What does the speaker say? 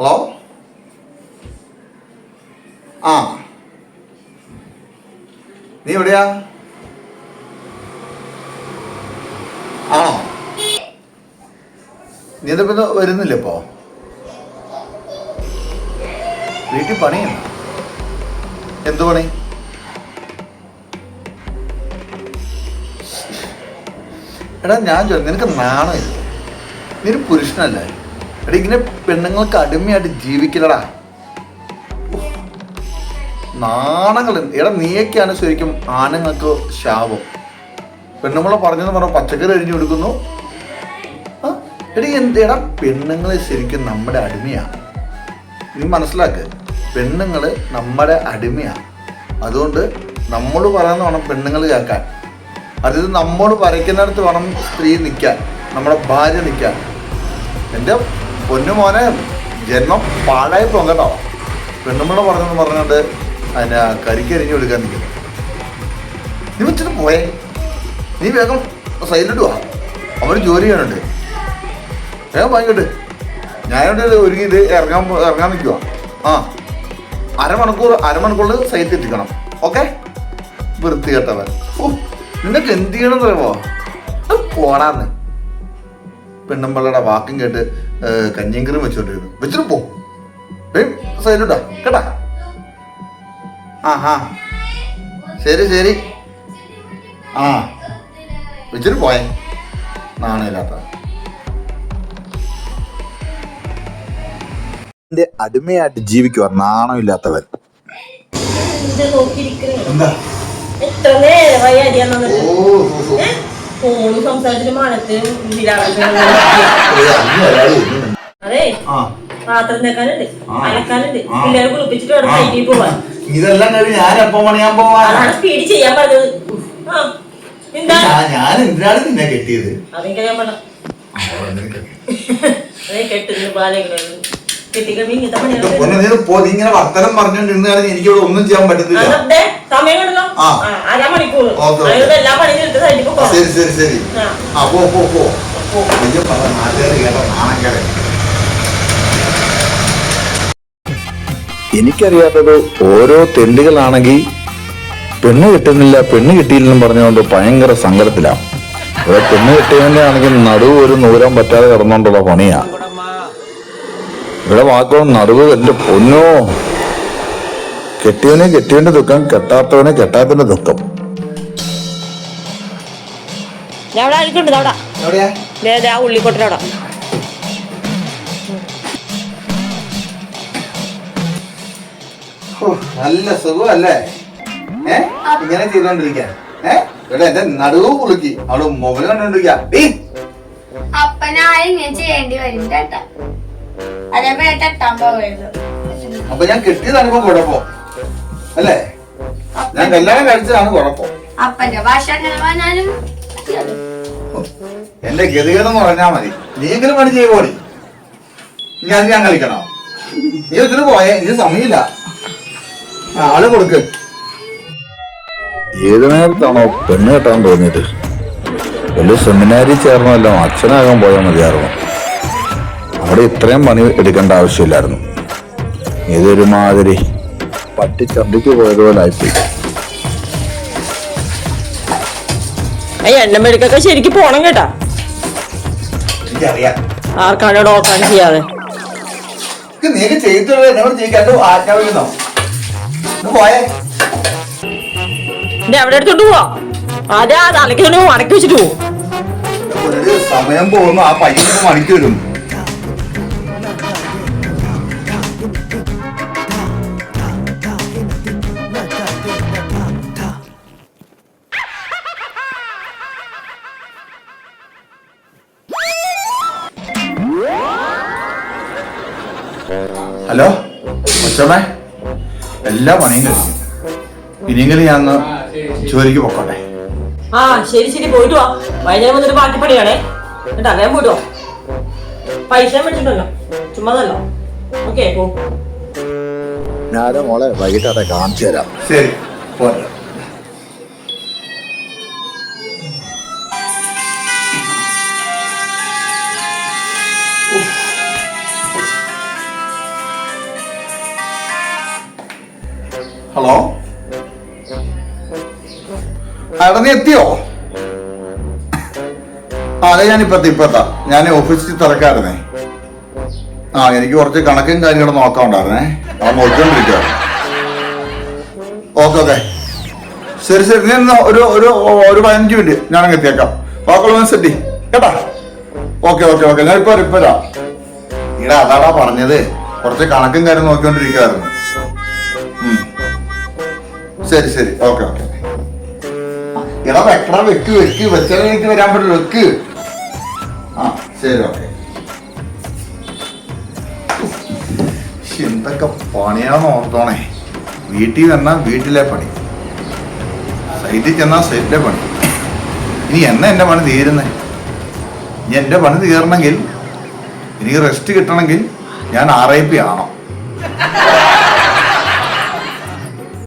Hello ആ. നീ എവിടെയാ? ആണോ? നീ ഇത് വരുന്നില്ല ഇപ്പോ? വീട്ടിൽ പണിയാണ് എന്തു പണി? എടാ ഞാൻ ചോദിച്ചു നിനക്ക് നാണമില്ല? നീ ഒരു പുരുഷനല്ലേ? എടാ ഇങ്ങനെ പെണ്ണുങ്ങൾക്ക് അടിമയായിട്ട് ജീവിക്കലടാ ഉഫ്. നാണങ്ങൾ. എടാ നീയൊക്കെയാണ് ശരിക്കും ആണുങ്ങൾക്ക് ശാപം. പെണ്ണുങ്ങളെ പറഞ്ഞെന്ന് പറഞ്ഞാൽ പച്ചക്കറി അരിഞ്ഞു കൊടുക്കുന്നു. എടീ എടാ എന്ത് എടാ പെണ്ണുങ്ങൾ ശരിക്കും നമ്മുടെ അടിമയാണ് നീ മനസ്സിലാക്ക് പെണ്ണുങ്ങൾ നമ്മുടെ അടിമയാണ് അതുകൊണ്ട് നമ്മൾ പറയുന്ന വേണം പെണ്ണുങ്ങൾ കേൾക്കാൻ. അതായത് നമ്മോട് വരയ്ക്കുന്നിടത്ത് വേണം സ്ത്രീ നിൽക്കാൻ നമ്മുടെ ഭാര്യ നിൽക്കാൻ. എന്റെ പൊന്നു മോനെ ജന്മം പാഴായി പോകും കേട്ടോ പറഞ്ഞെന്ന് പറഞ്ഞുകൊണ്ട് അതിനെ കരിക്കരിഞ്ഞു കൊടുക്കാൻ നിൽക്കുന്നു. നീ വെച്ചിട്ട് പോയേ. നീ വേഗം സൈലന്റ് വാ. അവന് ജോലി ചെയ്യാനുണ്ട്. വേഗം വാങ്ങിക്കോട്ട് ഞാനിവിടെ ഒരുങ്ങി ഇത് ഇറങ്ങാൻ ഇറങ്ങാൻ നിൽക്കുക ആ. അരമണിക്കൂർ അരമണിക്കൂറിൽ സൈറ്റ് എത്തിക്കണം. ഓക്കെ? വൃത്തി കേട്ടവൻ ഓ നിനക്ക് എന്ത് ചെയ്യണമെന്ന് ചെയ്യണം അത് പോടാന്ന്. പെണ്ണമ്പള്ളയുടെ വാക്കും കേട്ട് കഞ്ഞിങ്കറും വെച്ചോണ്ടിരുന്നു. വെച്ചിട്ട് പോ. സൈലൂട്ടാ. കേട്ടാ? ആ ആ. ശരി ശരി. ആ. വെച്ചിട്ട് പോയേ. നാണയില്ലാത്ത എന്റെ അടിമയായിട്ട് ജീവിക്കുക നാണമില്ലാത്തവൻ എന്താ? എത്ര നേരമായി ഫോണും സംസാരിച്ചിട്ട് വരുന്നുണ്ട്. അതെ. പാത്രം തേക്കാനുണ്ട്. അലക്കാനുണ്ട്. പിള്ളേരെ കുളിപ്പിച്ചിട്ട് സൈറ്റിൽ പോവാൻ. ഇതെല്ലാം കഴിഞ്ഞ് ഞാൻ എപ്പോ പണിയാൻ പോവാ? സ്പീഡ് ചെയ്യാൻ പറഞ്ഞത്. ഞാൻ- എന്തിനാണ് നിന്നെ കെട്ടിയത്? അതെനിക്കറിയാൻ പറഞ്ഞ കെട്ടുന്നു ബാലകൾ പണിയാണ് ഇങ്ങനെ വർത്തനം പറഞ്ഞോണ്ടിരുന്നാലും എനിക്ക് ഇവിടെ ഒന്നും ചെയ്യാൻ പറ്റത്തില്ല. ശരി ശരി ശരി. ആ. പോ പോ പോ. വലിയ നാട്ടുകാർ കേട്ട നാണക്കേടെ. എനിക്കറിയാത്തത് ഓരോ തെണ്ടുകളാണെങ്കിൽ പെണ്ണ് കിട്ടുന്നില്ല പെണ്ണ് കിട്ടിയില്ലെന്നും പറഞ്ഞുകൊണ്ട് ഭയങ്കര സങ്കടത്തിലാണ് ഇവിടെ പെണ്ണ് കിട്ടിയതിന്റെ ആണെങ്കിൽ നടുവ് ഒരു നൂരം പറ്റാതെ കിടന്നുകൊണ്ടുള്ള പണിയാ. ഇവിടെ വാക്കോ നടുവ് എന്റെ പൊന്നോ. കെട്ടിയവനെ കെട്ടിയവന്റെ ദുഃഖം കെട്ടാത്തവനെ കെട്ടാത്തവന്റെ ദുഃഖം. നല്ല സുഖമല്ലേ? ഏ? ഇങ്ങനെ ചെയ്തോണ്ടിരിക്കാൻ ഏ? ഇവിടെ എന്റെ നടുവ് കുളുക്കി അവൾ മൊബൈൽ കണ്ടോണ്ടിരിക്കാ. അപ്പനായി ഇങ്ങനെ ചെയ്യേണ്ടി വരും കേട്ടാ. അപ്പൊ ഞാൻ കിട്ടിയതാണ് ഇപ്പൊ കുഴപ്പം. അല്ലേ? ഞാൻ കല്യാണം കഴിച്ചതാണ് കുഴപ്പം. അപ്പന്റെ ഭാഷ. എന്റെ ഗതികേടെന്ന് പറഞ്ഞാ മതി. നീയെങ്കിലും പണി ചെയ്യുമ്പോടി ഞാൻ ഞാൻ കളിക്കണോ? നീ ഒത്തിരി പോയേ ഇത് സമയമില്ല. ആൾ കൊടുക്ക്. ഏത് നേരത്താണോ പെണ്ണ് കെട്ടാൻ തോന്നിയത് വലിയ സെമിനാരിൽ ചേർന്നല്ലോ അച്ഛനാകാൻ പോയാൽ മതിയായിരുന്നു. അവിടെ ഇത്രയും പണി എടുക്കേണ്ട ആവശ്യമില്ലായിരുന്നു. ഇതൊരുമാതിരി പട്ടി ചന്തിക്ക് പോയതുപോലെ ആയിപ്പോയി ഈ എണ്ണമെടുക്കൊക്കെ ശരിക്കും പോണം കേട്ടാ. എനിക്കറിയാം. ആർക്കാണ് ഡോക്കാൻ ചെയ്യാതെ എവിടെ എടുത്തോണ്ട് പോവാ? തലയ്ക്ക് കൊണ്ട് മടക്കി വെച്ചിട്ട് പോവും ഒരു സമയം പോകുന്നു. ആ പയ്യൻ ഇപ്പൊ മണിക്ക് വരും. ഹലോ അച്ഛമ്മേ എല്ലാ പണിയും കഴിഞ്ഞു. ഇനിയെങ്കിലും ഞാൻ ജോലിക്ക് പോക്കോട്ടെ. ആ ശരി ശരി. പോയിട്ട് വാ. വൈകുന്നേരം വന്നിട്ട് ബാക്കി പണിയാണേ. എന്നിട്ട് അറിയാൻ പോയിട്ട് വാ. പൈസ വെച്ചിട്ടുണ്ടല്ലോ ചുമ്മാതല്ലോ ഓക്കെ പോ. ഞാനും മോളെ വൈകിട്ട് കാണിച്ചു തരാം. ശരി പോട്ടെ. ഹലോ അവിടെ എത്തിയോ? ആ അതെ ഞാൻ ഇപ്പത്തെ ഞാൻ ഓഫീസിൽ തിരക്കായിരുന്നേ. ആ എനിക്ക് കുറച്ച് കണക്കും കാര്യങ്ങളും നോക്കാനുണ്ടായിരുന്നേ ആ നോക്കിക്കൊണ്ടിരിക്കുക ഓക്കെ ഓക്കെ. ശരി ശരി. നീ ഒരു ഒരു ഒരു പതിനഞ്ച് മിനിറ്റ്. ഞാനങ്ങ് എത്തിയേക്കാം. വാക്കുള്ള സെറ്റി കേട്ടാ? Okay okay okay. ഞാൻ ഇപ്പൊ ഇപ്പൊ വരാം. ഇടാ അതാടാ പറഞ്ഞത്. കുറച്ച് കണക്കും കാര്യം നോക്കിക്കൊണ്ടിരിക്കുവായിരുന്നു. ശരി ശരി. Okay okay. എടാ വെക്കടാ വെക്ക് വെക്ക്. വെച്ചാൽ എനിക്ക് വരാൻ പറ്റില്ല വെക്ക്. ആ ശരി ഓക്കെ. എന്തൊക്കെ പണിയാന്ന് ഓർത്തോണേ. വീട്ടിൽ ചെന്നാ വീട്ടിലെ പണി. സൈറ്റിൽ ചെന്നാ സൈറ്റിലെ പണി. ഇനി എന്നാ എന്റെ പണി തീരുന്നേ? ഇനി എന്റെ പണി തീരണമെങ്കിൽ എനിക്ക് റെസ്റ്റ് കിട്ടണമെങ്കിൽ ഞാൻ ആർ ഐ പി ആണോ